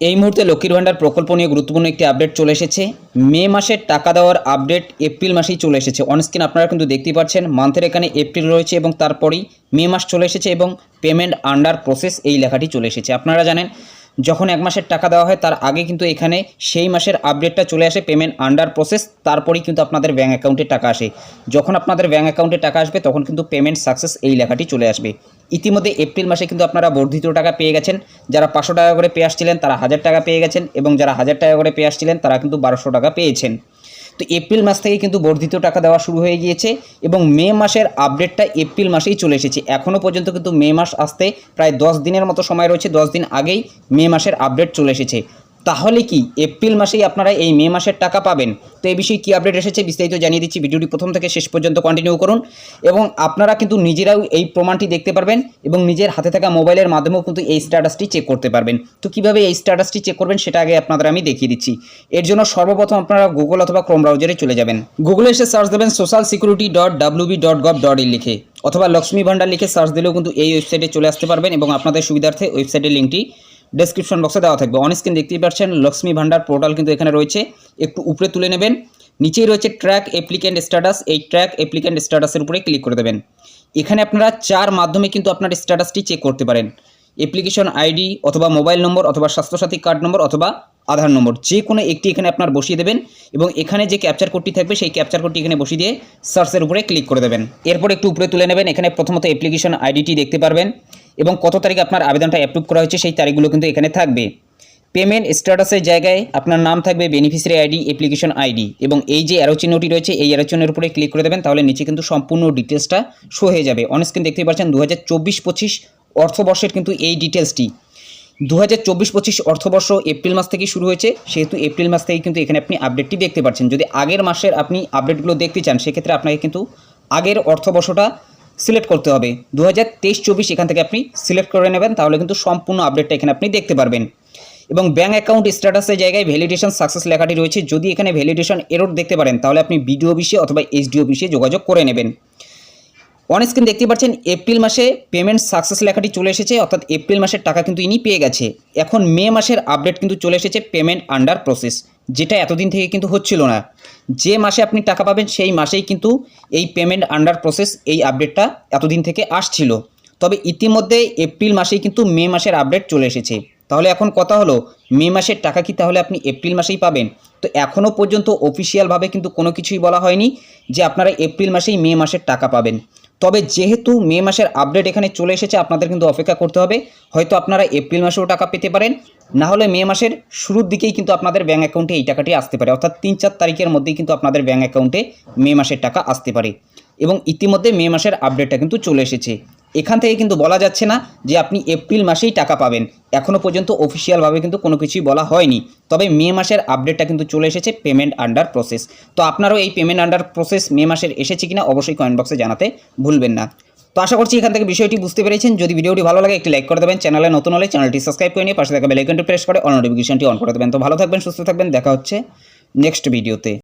এই মুহূর্তে লক্ষ্মীর ভাণ্ডার প্রকল্প নিয়ে গুরুত্বপূর্ণ একটি আপডেট চলে এসেছে। মে মাসের টাকা দেওয়ার আপডেট এপ্রিল মাসেই চলে এসেছে। অনস্ক্রিন আপনারা কিন্তু দেখতেই পাচ্ছেন মান্থের এখানে এপ্রিল রয়েছে এবং তারপরেই মে মাস চলে এসেছে এবং পেমেন্ট আন্ডার প্রসেস এই লেখাটি চলে এসেছে। আপনারা জানেন যখন এক মাসের টাকা দেওয়া হয়, তার আগে কিন্তু এখানে সেই মাসের আপডেটটা চলে আসে পেমেন্ট আন্ডার প্রসেস তারপরেই কিন্তু আপনাদের ব্যাঙ্ক অ্যাকাউন্টে টাকা আসে। যখন আপনাদের ব্যাঙ্ক অ্যাকাউন্টে টাকা আসবে, তখন কিন্তু পেমেন্ট সাকসেস এই লেখাটি চলে আসবে। ইতিমধ্যে এপ্রিল মাসে কিন্তু আপনারা বর্ধিত টাকা পেয়ে গেছেন। যারা পাঁচশো টাকা করে পেয়ে আসছিলেন, তারা হাজার টাকা পেয়ে গেছেন এবং যারা হাজার টাকা করে পেয়ে আসছিলেন, তারা কিন্তু বারোশো টাকা পেয়েছেন। তো এপ্রিল মাস থেকে কিন্তু বর্ধিত টাকা দেওয়া শুরু হয়ে গিয়েছে এবং মে মাসের আপডেটটা এপ্রিল মাসেই চলে এসেছে। এখনও পর্যন্ত কিন্তু মে মাস আসতে প্রায় দশ দিনের মতো সময় রয়েছে, দশ দিন আগেই মে মাসের আপডেট চলে এসেছে। তাহলে কি এপ্রিল মাসেই আপনারা এই মে মাসের টাকা পাবেন? তো এই বিষয়ে কী আপডেট এসেছে বিস্তারিত জানিয়ে দিচ্ছি। ভিডিওটি প্রথম থেকে শেষ পর্যন্ত কন্টিনিউ করুন এবং আপনারা কিন্তু নিজেরাও এই প্রমাণটি দেখতে পারবেন এবং নিজের হাতে থাকা মোবাইলের মাধ্যমেও কিন্তু এই স্ট্যাটাসটি চেক করতে পারবেন। তো কীভাবে এই স্ট্যাটাসটি চেক করবেন সেটা আগে আপনাদের আমি দেখিয়ে দিচ্ছি। এর জন্য সর্বপ্রথম আপনারা গুগল অথবা ক্রোম ব্রাউজারে চলে যাবেন। গুগলে এসে সার্চ দেবেন social security dot WB dot gov dot in লিখে অথবা লক্ষ্মী ভান্ডার লিখে সার্চ দিলেও কিন্তু এই ওয়েবসাইটে চলে আসতে পারবেন এবং আপনাদের সুবিধার্থে ওয়েবসাইটের লিঙ্কটি ডেসক্রিপশন বক্সে দেওয়া থাকবে। অন স্ক্রিন দেখতেই পাচ্ছেন লক্ষ্মী ভান্ডার পোর্টাল কিন্তু এখানে রয়েছে। একটু উপরে তুলে নেবেন, নিচেই রয়েছে ট্র্যাক অ্যাপ্লিক্যান্ট স্ট্যাটাস এই ট্র্যাক অ্যাপ্লিক্যান্ট স্ট্যাটাসের উপরে ক্লিক করে দেবেন। এখানে আপনারা চার মাধ্যমে কিন্তু আপনার স্ট্যাটাসটি চেক করতে পারেন। অ্যাপ্লিকেশন আইডি অথবা মোবাইল নম্বর অথবা স্বাস্থ্যসাথী কার্ড নম্বর অথবা আধার নম্বর যে কোনো একটি এখানে আপনার বসিয়ে দেবেন এবং এখানে যে ক্যাপচার কোডটি থাকবে সেই ক্যাপচার কোডটি এখানে বসিয়ে দিয়ে সার্চের উপরে ক্লিক করে দেবেন। এরপর একটু উপরে তুলে নেবেন। এখানে প্রথমত অ্যাপ্লিকেশন আইডিটি দেখতে পারবেন এবং কত তারিখে আপনার আবেদনটা অ্যাপ্রুভ করা হয়েছে সেই তারিখগুলো কিন্তু এখানে থাকবে। পেমেন্ট স্ট্যাটাসের জায়গায় আপনার নাম থাকবে বেনিফিসিয়ারি আইডি অ্যাপ্লিকেশন আইডি এবং এই যে অ্যারো চিহ্নটি রয়েছে এই অ্যারো চিহ্নের উপরে ক্লিক করে দেবেন তাহলে নিচে কিন্তু সম্পূর্ণ ডিটেলসটা শো হয়ে যাবে। অনস্ক্রিন দেখতে পাচ্ছেন দু হাজার চব্বিশ পঁচিশ অর্থবর্ষের কিন্তু এই ডিটেলসটি দু হাজার চব্বিশ পঁচিশ অর্থবর্ষ এপ্রিল মাস থেকে শুরু হয়েছে, সেহেতু এপ্রিল মাস থেকে কিন্তু এখানে আপনি আপডেটটি দেখতে পাচ্ছেন। যদি আগের মাসের আপনি আপডেটগুলো দেখতে চান, সেক্ষেত্রে আপনাকে কিন্তু আগের অর্থবর্ষটা সিলেক্ট করতে হবে। দু হাজার তেইশ চব্বিশ এখান থেকে আপনি সিলেক্ট করে নেবেন, তাহলে কিন্তু সম্পূর্ণ আপডেটটা এখানে আপনি দেখতে পারবেন। এবং ব্যাঙ্ক অ্যাকাউন্ট স্ট্যাটাসের জায়গায় ভ্যালিডেশন সাকসেস লেখাটি রয়েছে। যদি এখানে ভ্যালিডেশন এরর দেখতে পারেন, তাহলে আপনি বিডিও অফিসে অথবা এইচডি অফিসে যোগাযোগ করে নেবেন। অন স্ক্রিন দেখতে পাচ্ছেন এপ্রিল মাসে পেমেন্ট সাকসেস লেখাটি চলে এসেছে, অর্থাৎ এপ্রিল মাসের টাকা কিন্তু ইনি পেয়ে গেছে। এখন মে মাসের আপডেট কিন্তু চলে এসেছে পেমেন্ট আন্ডার প্রসেস যেটা এতদিন থেকে কিন্তু হচ্ছিল না। যে মাসে আপনি টাকা পাবেন, সেই মাসেই কিন্তু এই পেমেন্ট আন্ডার প্রসেস এই আপডেটটা এতদিন থেকে আসছিল। তবে ইতিমধ্যে এপ্রিল মাসেই কিন্তু মে মাসের আপডেট চলে এসেছে। তাহলে এখন কথা হলো, মে মাসের টাকা কি তাহলে আপনি এপ্রিল মাসেই পাবেন? তো এখনও পর্যন্ত অফিসিয়ালভাবে কিন্তু কোনো কিছুই বলা হয়নি যে আপনারা এপ্রিল মাসেই মে মাসের টাকা পাবেন। তবে যেহেতু মে মাসের আপডেট এখানে চলে এসেছে, আপনাদের কিন্তু অপেক্ষা করতে হবে। হয়তো আপনারা এপ্রিল মাসেও টাকা পেতে পারেন, না হলে মে মাসের শুরুর দিকেই কিন্তু আপনাদের ব্যাঙ্ক অ্যাকাউন্টে এই টাকাটি আসতে পারে। অর্থাৎ তিন চার তারিখের মধ্যেই কিন্তু আপনাদের ব্যাঙ্ক অ্যাকাউন্টে মে মাসের টাকা আসতে পারে। এবং ইতিমধ্যে মে মাসের আপডেটটা কিন্তু চলে এসেছে। এখান থেকে কিন্তু বলা যাচ্ছে না যে আপনি এপ্রিল মাসেই টাকা পাবেন। এখনও পর্যন্ত অফিসিয়ালভাবে কিন্তু কোনো কিছুই বলা হয়নি। তবে মে মাসের আপডেটটা কিন্তু চলে এসেছে পেমেন্ট আন্ডার প্রসেস তো আপনারও এই পেমেন্ট আন্ডার প্রসেস মে মাসের এসেছে কিনা অবশ্যই কমেন্ট বক্সে জানাতে ভুলবেন না। তো আশা করছি এখান থেকে বিষয়টি বুঝতে পেরেছেন। যদি ভিডিওটি ভালো লাগে, একটি লাইক করে দেবেন। চ্যানেলে নতুন হলে চ্যানেলটি সাবস্ক্রাইব করে নিয়ে পাশে থাকা বেলাইকনটি প্রেস করে অল নোটিফিকেশনটি অন করে দেবেন। তো ভালো থাকবেন, সুস্থ থাকবেন। দেখা হচ্ছে নেক্সট ভিডিওতে